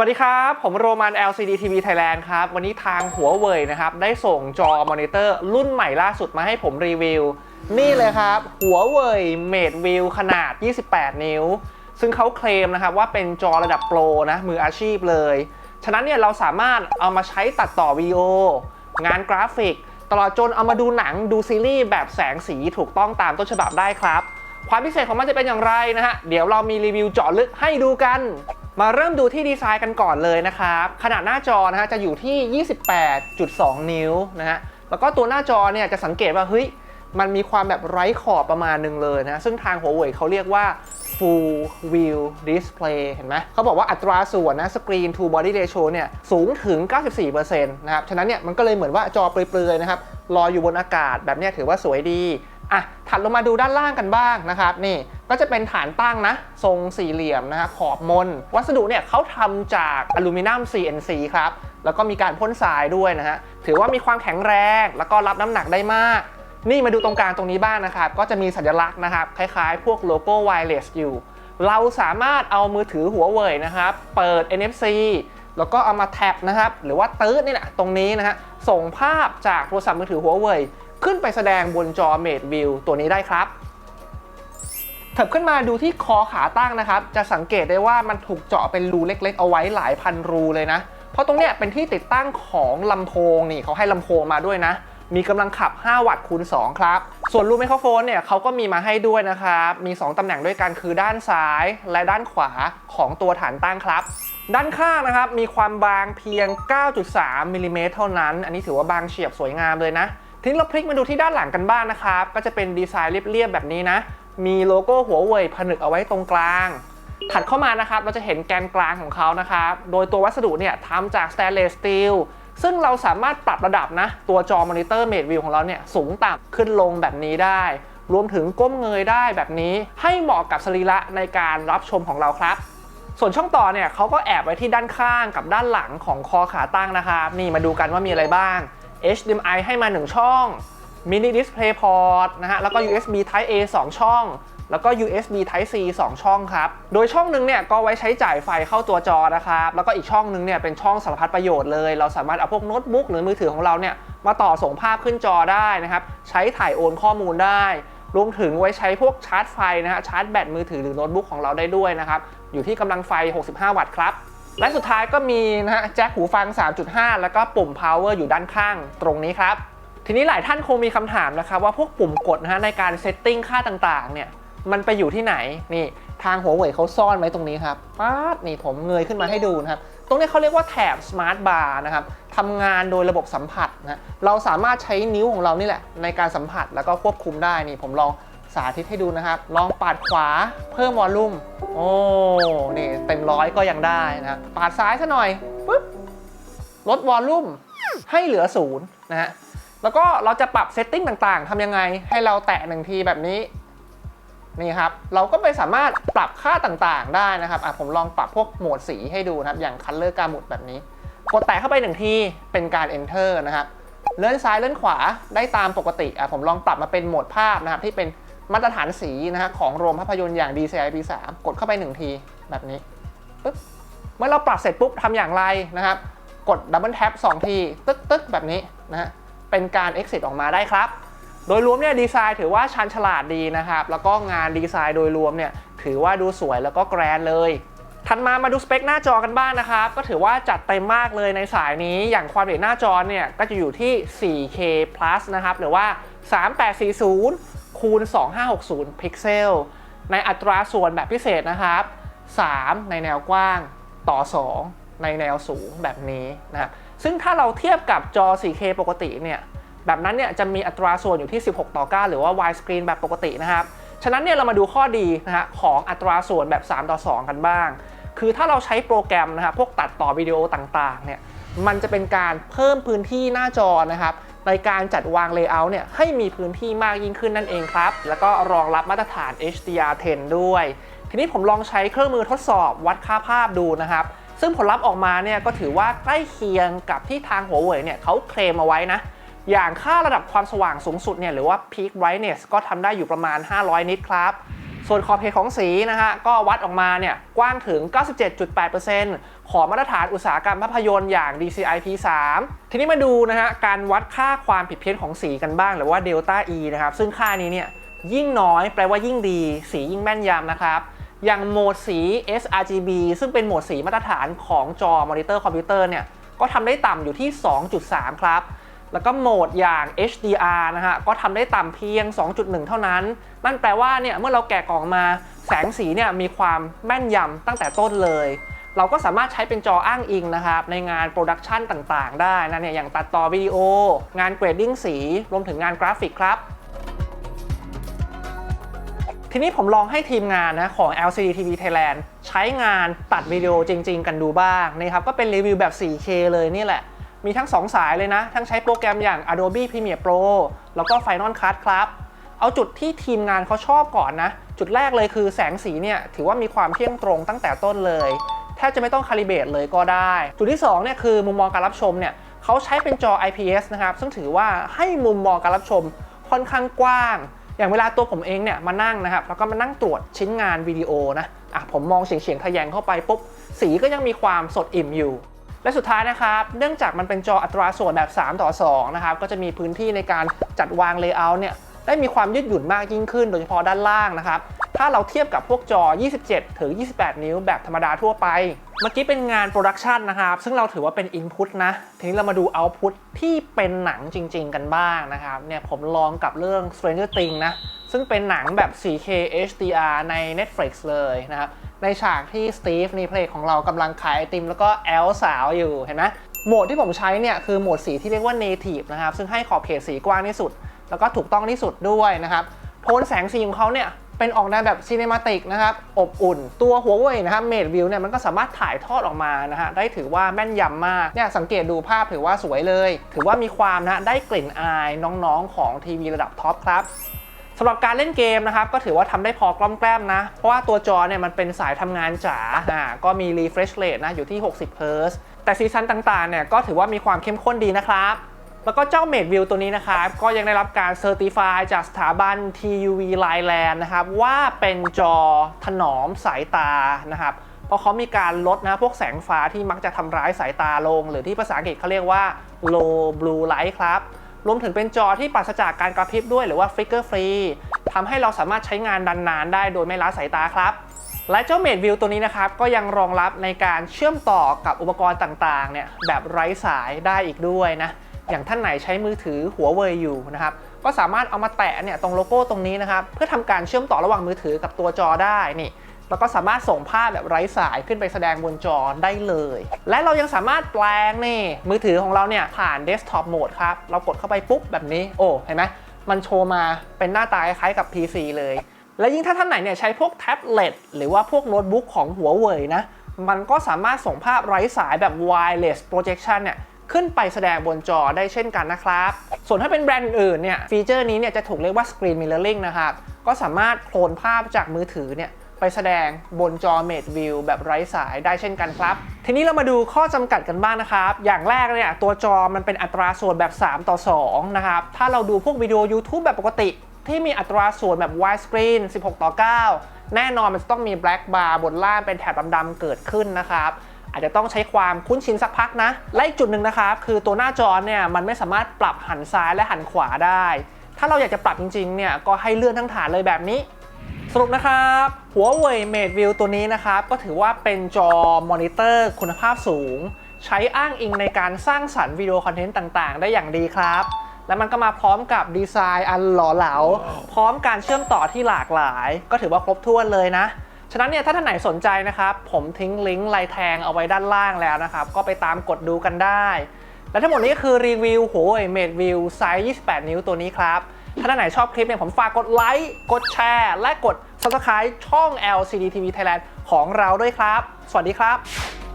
วัสดีครับ ผมโรมัน LCD TV Thailand ครับ วันนี้ทางหัวเว่ยนะครับ ได้ส่งจอมอนิเตอร์รุ่นใหม่ล่าสุดมาให้ผมรีวิว นี่เลยครับหัวเว่ย Mate View ขนาด 28 นิ้ว ซึ่งเขาเคลมนะครับว่าเป็นจอระดับโปรนะ มืออาชีพเลย ฉะนั้นเนี่ยเราสามารถเอามาใช้ตัดต่อวิดีโอ งานกราฟิก ตลอดจนเอามาดูหนังดูซีรีส์แบบแสงสีถูกต้องตามต้นฉบับได้ครับ ความพิเศษของมันจะเป็นอย่างไรนะฮะเดี๋ยวเรามีรีวิวเจาะลึกให้ดูกัน มาเริ่มดูที่ดีไซน์กันก่อนเลยนะครับ ขนาดหน้าจอนะฮะจะอยู่ที่ 28.2 นิ้วนะฮะ แล้วก็ตัวหน้าจอเนี่ยจะสังเกตว่าเฮ้ยมันมีความแบบไร้ขอบประมาณหนึ่งเลยนะ ซึ่งทางหัวเว่ยเขาเรียกว่า full view display เห็นไหมเขาบอกว่าอัตราส่วนนะ screen to body ratio เนี่ยสูงถึง 94%นะครับ ฉะนั้นเนี่ยมันก็เลยเหมือนว่าจอเปลือยๆนะครับลอยอยู่บนอากาศแบบเนี้ยถือว่าสวยดี อะ ถัดลงมาดูด้านล่างกันบ้างนะครับนี่ ก็จะเป็นฐานตั้งนะ ทรงสี่เหลี่ยมนะฮะขอบมน วัสดุเนี่ยเขาทำจากอลูมิเนียม CNC ครับ แล้วก็มีการพ่นทรายด้วยนะฮะ ถือว่ามีความแข็งแรง แล้วก็รับน้ำหนักได้มาก นี่มาดูตรงกลางตรงนี้บ้างนะครับ ก็จะมีสัญลักษณ์นะครับ คล้ายๆ พวกโลโก้ wireless อยู่ เราสามารถเอามือถือหัวเว่ยนะครับ เปิด NFC แล้วก็เอามาแท็บนะครับ หรือว่าตื้อนี่แหละตรงนี้นะฮะ ส่งภาพจากโทรศัพท์มือถือหัวเว่ยขึ้นไปแสดงบนจอ Mate View ตัวนี้ได้ครับ ถิบขึ้นมาดูที่คอขาตั้งนะครับ จะสังเกตได้ว่ามันถูกเจาะเป็นรูเล็ก ๆ เอาไว้หลายพันรูเลยนะ เพราะตรงเนี้ยเป็นที่ติดตั้งของลำโพงนี่เขาให้ลำโพงมาด้วยนะ มีกำลังขับ 5 วัตต์คูณ 2 ครับ ส่วนรูไมโครโฟนเนี่ยเขาก็มีมาให้ด้วยนะครับ มี 2ตำแหน่งด้วยกันคือด้านซ้ายและด้านขวาของตัวฐานตั้งครับด้านข้างนะครับมีความบางเพียง 9.3มิลลิเมตรเท่านั้น อันนี้ถือว่าบางเฉียบสวยงามเลยนะ ทีนี้เราพลิกมาดูที่ด้านหลังกันบ้างนะครับ ก็จะเป็นดีไซน์เรียบๆแบบนี้นะ มีโลโก้หัวเว่ยผนึกเอาไว้ตรงกลาง ถัดเข้ามานะครับ เราจะเห็นแกนกลางของเขานะครับ โดยตัววัสดุเนี่ยทำจากส t ต i เลสสตีลซึ่งเราสามารถปรับระดับนะ ตัวจอมอนิเตอร์เมดวิวของเราเนี่ยสูงต่ำขึ้นลงแบบนี้ได้ รวมถึงก้มเงยได้แบบนี้ให้เหมาะกับสรีระในการรับชมของเราครับ ส่วนช่องต่อเนี่ยเขาก็แอบไว้ที่ด้านข้างกับด้านหลังของคอขาตั้งนะครับ นี่มาดูกันว่ามีอะไรบ้าง HDMI ให้มา 1 ช่อง Mini Display Port นะฮะ แล้วก็ USB Type A 2 ช่อง แล้วก็ USB Type C 2 ช่องครับ โดยช่องหนึงเนี่ยก็ไว้ใช้จ่ายไฟเข้าตัวจอนะครับ แล้วก็อีกช่องหนึงเนี่ยเป็นช่องสารพัดประโยชน์เลย เราสามารถเอาพวกโน้ตบุ๊กหรือมือถือของเราเนี่ยมาต่อส่งภาพขึ้นจอได้นะครับ ใช้ถ่ายโอนข้อมูลได้รวมถึงไว้ใช้พวกชาร์จไฟนะฮะชาร์จแบตมือถือหรือโน้ตบุ๊กของเราได้ด้วยนะครับ อยู่ที่กำลังไฟ 65 วัตต์ครับ และสุดท้ายก็มีนะฮะแจ็คหูฟัง 3.5 แล้วก็ปุ่ม power อยู่ด้านข้างตรงนี้ครับ ทีนี้หลายท่านคงมีคำถามนะครับว่าพวกปุ่มกดนะฮะในการเซตติ้งค่าต่างๆเนี่ยมันไปอยู่ที่ไหนนี่ทางหัวเว่ยเขาซ่อนไว้ตรงนี้ครับป๊าดนี่ผมเงยขึ้นมาให้ดูนะครับ ตรงนี้เขาเรียกว่าแถบ Smart Bar นะครับทำงานโดยระบบสัมผัสนะเราสามารถใช้นิ้วของเรานี่แหละ ในการสัมผัสแล้วก็ควบคุมได้นี่ผมลองสาธิตให้ดูนะครับ ลองปาดขวาเพิ่มวอลลุ่ม โอ้ นี่เต็มร้อยก็ยังได้นะปาดซ้ายซะหน่อยปุ๊บลดวอลลุ่มให้เหลือศูนย์นะฮะ แล้วก็เราจะปรับเซตติ้งต่างๆทำยังไง ให้เราแตะหนึ่งทีแบบนี้นี่ครับ เราก็ไปสามารถปรับค่าต่างๆได้นะครับอะผมลองปรับพวกโหมดสีให้ดูนะครับ อย่าง Color กามุดแบบนี้ กดแตะเข้าไปหนึ่งที เป็นการ Enter นะครับ เลื่อนซ้ายเลื่อนขวาได้ตามปกติอะผมลองปรับมาเป็นโหมดภาพนะครับ ที่เป็นมาตรฐานสีนะฮะของโรงภาพยนตร์อย่าง DCI P3 กดเข้าไปหนึ่งทีแบบนี้ปึ๊บ เมื่อเราปรับเสร็จปุ๊บทำอย่างไรนะครับ กดดับเบิลแท็บ2ที ตึ๊กตึ๊กแบบนี้นะฮะ เป็นการ exit ออกมาได้ครับ โดยรวมเนี่ยดีไซน์ถือว่าชันฉลาดดีนะครับ แล้วก็งานดีไซน์โดยรวมเนี่ยถือว่าดูสวยแล้วก็แกรนเลยถัดมามาดูสเปคหน้าจอกันบ้างนะครับ ก็ถือว่าจัดเต็มมากเลยในสายนี้ อย่างความละเอียดหน้าจอเนี่ยก็จะอยู่ที่ 4K plus นะครับ หรือว่า 3840 คูณ 2560 พิกเซล ในอัตราส่วนแบบพิเศษนะครับ 3 ในแนวกว้างต่อ 2 ในแนวสูงแบบนี้นะครับ ซึ่งถ้าเราเทียบกับจอ 4K ปกติเนี่ย แบบนั้นเนี่ยจะมีอัตราส่วนอยู่ที่ 16 ต่อ 9 หรือว่า widescreen แบบปกตินะครับ ฉะนั้นเนี่ยเรามาดูข้อดีนะฮะของอัตราส่วนแบบ 3 ต่อ 2 กันบ้าง คือถ้าเราใช้โปรแกรมนะครับพวกตัดต่อวิดีโอต่างๆ เนี่ยมันจะเป็นการเพิ่มพื้นที่หน้าจอนะครับในการจัดวาง layout เนี่ยให้มีพื้นที่มากยิ่งขึ้นนั่นเองครับ แล้วก็รองรับมาตรฐาน HDR10 ด้วย ทีนี้ผมลองใช้เครื่องมือทดสอบวัดค่าภาพดูนะครับ ซึ่งผลลัพธ์ออกมาเนี่ยก็ถือว่าใกล้เคียงกับที่ทางหัวเว่ยเนี่ยเขาเคลมเอาไว้นะ อย่างค่าระดับความสว่างสูงสุดเนี่ยหรือว่า peak brightness ก็ทำได้อยู่ประมาณ 500 นิตครับ ส่วนขอบเขตของสีนะฮะก็วัดออกมาเนี่ยกว้างถึง 97.8%ของมาตรฐานอุตสาหกรรมภาพยนตร์อย่าง DCI P3 ทีนี้มาดูนะฮะการวัดค่าความผิดเพี้ยนของสีกันบ้างหรือว่า Delta E นะครับซึ่งค่านี้เนี่ยยิ่งน้อยแปลว่ายิ่งดี สียิ่งแม่นยำนะครับอย่างโหมดสี sRGB ซึ่งเป็นโหมดสีมาตรฐานของจอมอนิเตอร์คอมพิวเตอร์เนี่ยก็ทำได้ต่ำอยู่ที่ 2.3 ครับ แล้วก็โหมดอย่าง HDR นะฮะ ก็ทำได้ต่ำเพียง 2.1 เท่านั้น นั่นแปลว่าเนี่ยเมื่อเราแกะกล่องมาแสงสีเนี่ยมีความแม่นยำตั้งแต่ต้นเลย เราก็สามารถใช้เป็นจออ้างอิงนะครับในงานโปรดักชันต่างๆ ได้นะเนี่ยอย่างตัดต่อวิดีโอ งานเกรดดิ้งสี รวมถึงงานกราฟิกครับทีนี้ผมลองให้ทีมงานนะของ LCD TV Thailand ใช้งานตัดวิดีโอจริง ๆ กันดูบ้างนะครับก็เป็นรีวิวแบบ 4K เลยนี่แหละ มีทั้ง 2 สายเลยนะ ทั้งใช้โปรแกรมอย่าง Adobe Premiere Pro แล้วก็ Final Cut ครับ เอาจุดที่ทีมงานเขาชอบก่อนนะ จุดแรกเลยคือแสงสีเนี่ยถือว่ามีความเที่ยงตรงตั้งแต่ต้นเลยแทบจะไม่ต้องคาลิเบตเลยก็ได้ จุดที่2เนี่ยคือมุมมองการรับชมเนี่ยเขาใช้เป็นจอ IPS นะครับ ซึ่งถือว่าให้มุมมองการรับชมค่อนข้างกว้าง อย่างเวลาตัวผมเองเนี่ยมานั่งนะครับ แล้วก็มานั่งตรวจชิ้นงานวิดีโอนะอะผมมองเฉียงเฉียงๆทะแยงเข้าไปปุ๊บสีก็ยังมีความสดอิ่มอยู่ และสุดท้ายนะครับ เนื่องจากมันเป็นจออัตราส่วนแบบ 3 ต่อ 2 นะครับ ก็จะมีพื้นที่ในการจัดวางเลเยอร์เนี่ยได้มีความยืดหยุ่นมากยิ่งขึ้น โดยเฉพาะด้านล่างนะครับ ถ้าเราเทียบกับพวกจอ 27 ถึง 28 นิ้วแบบธรรมดาทั่วไป เมื่อกี้เป็นงานโปรดักชันนะครับ ซึ่งเราถือว่าเป็น Input นะ ทีนี้เรามาดู Output ที่เป็นหนังจริง ๆ กันบ้างนะครับ เนี่ยผมลองกับเรื่อง Stranger Things นะ ซึ่งเป็นหนังแบบ 4K HDR ใน Netflix เลยนะครับ ในฉากที่สตีฟนีเพลงของเรากำลังขายไอติม แล้วก็แอลสาวอยู่เห็นไหมโหมดที่ผมใช้เนี่ยคือโหมดสีที่เรียกว่า native นะครับ ซึ่งให้ขอบเขตสีกว้างที่สุด แล้วก็ถูกต้องที่สุดด้วยนะครับ โทนแสงสีของเขาเนี่ยเป็นออกแนวแบบซีเนมาติกนะครับ อบอุ่น ตัวหัวเว่ยนะครับเมดวิวเนี่ยมันก็สามารถถ่ายทอดออกมานะฮะได้ถือว่าแม่นยำมากเนี่ยสังเกตดูภาพถือว่าสวยเลย ถือว่ามีความนะได้กลิ่นอายน้องๆของทีวีระดับท็อปครับ สำหรับการเล่นเกมนะครับก็ถือว่าทำได้พอกล้อมแกล้มนะ เพราะว่าตัวจอเนี่ยมันเป็นสายทำงานจ๋าอ่าก็มี refresh rate นะอยู่ที่ 60 Hz แต่ซีซันต่างๆเนี่ยก็ถือว่ามีความเข้มข้นดีนะครับแล้วก็เจ้า Mate View ตัวนี้นะครับ ก็ยังได้รับการเซอร์ติฟายจากสถาบัน TUV Thailand นะครับ ว่าเป็นจอถนอมสายตานะครับ เพราะเขามีการลดนะพวกแสงฟ้าที่มักจะทำร้ายสายตาลง หรือที่ภาษาอังกฤษเขาเรียกว่า low blue light ครับ รวมถึงเป็นจอที่ปราศจากการกระพริบด้วยหรือว่า flicker free ทำให้เราสามารถใช้งานดันนานได้โดยไม่ล้าสายตาครับและเจ้า Mate View ตัวนี้นะครับ ก็ยังรองรับในการเชื่อมต่อกับอุปกรณ์ต่างๆเนี่ยแบบไร้สายได้อีกด้วยนะ อย่างท่านไหนใช้มือถือหัวเว่ยอยู่นะครับ ก็สามารถเอามาแตะเนี่ยตรงโลโก้ตรงนี้นะครับ เพื่อทำการเชื่อมต่อระหว่างมือถือกับตัวจอได้นี่ แล้วก็สามารถส่งภาพแบบไร้สายขึ้นไปแสดงบนจอได้เลย และเรายังสามารถแปลงนี่มือถือของเราเนี่ยผ่านเดสก์ท็อปโหมดครับ เรากดเข้าไปปุ๊บแบบนี้ โอ้เห็นไหมมันโชว์มาเป็นหน้าตาคล้ายกับ PC เลย และยิ่งถ้าท่านไหนเนี่ยใช้พวกแท็บเล็ตหรือว่าพวกโน้ตบุ๊กของหัวเว่ยนะ มันก็สามารถส่งภาพไร้สายแบบ wireless projection เนี่ยขึ้นไปแสดงบนจอได้เช่นกันนะครับ ส่วนถ้าเป็นแบรนด์อื่นเนี่ยฟีเจอร์นี้เนี่ยจะถูกเรียกว่า Screen Mirroring นะครับ ก็สามารถโคลนภาพจากมือถือเนี่ย ไปแสดงบนจอ Mate View แบบไร้สายได้เช่นกันครับ ทีนี้เรามาดูข้อจำกัดกันบ้างนะครับ อย่างแรกเนี่ยตัวจอมันเป็นอัตราส่วนแบบ 3 ต่อ 2 นะครับ ถ้าเราดูพวกวิดีโอ YouTube แบบปกติ ที่มีอัตราส่วนแบบ widescreen 16 ต่อ 9 แน่นอนมันจะต้องมี black bar บนล่างเป็นแถบดำๆเกิดขึ้นนะครับอาจจะต้องใช้ความคุ้นชินสักพักนะ และอีกจุดหนึ่งนะครับ คือตัวหน้าจอเนี่ยมันไม่สามารถปรับหันซ้ายและหันขวาได้ ถ้าเราอยากจะปรับจริงๆเนี่ยก็ให้เลื่อนทั้งฐานเลยแบบนี้ สรุปนะครับหัวเว่ย Mate View ตัวนี้นะครับ ก็ถือว่าเป็นจอมอนิเตอร์คุณภาพสูง ใช้อ้างอิงในการสร้างสรรค์วิดีโอคอนเทนต์ต่างๆ ได้อย่างดีครับและมันก็มาพร้อมกับดีไซน์อันหล่อเหลา พร้อมการเชื่อมต่อที่หลากหลาย ก็ถือว่าครบถ้วนเลยนะ ฉะนั้นเนี่ยถ้าท่านไหนสนใจนะครับ ผมทิ้งลิงก์ลายแทงเอาไว้ด้านล่างแล้วนะครับ ก็ไปตามกดดูกันได้ และทั้งหมดนี้ก็คือรีวิวหัวเว่ย Mate View ไซส์ 28 นิ้วตัวนี้ครับ ถ้าท่านไหนชอบคลิปเนี่ยผมฝากกดไลค์กดแชร์ และกด Subscribe ช่อง LCD TV Thailand ของเราด้วยครับ สวัสดีครับ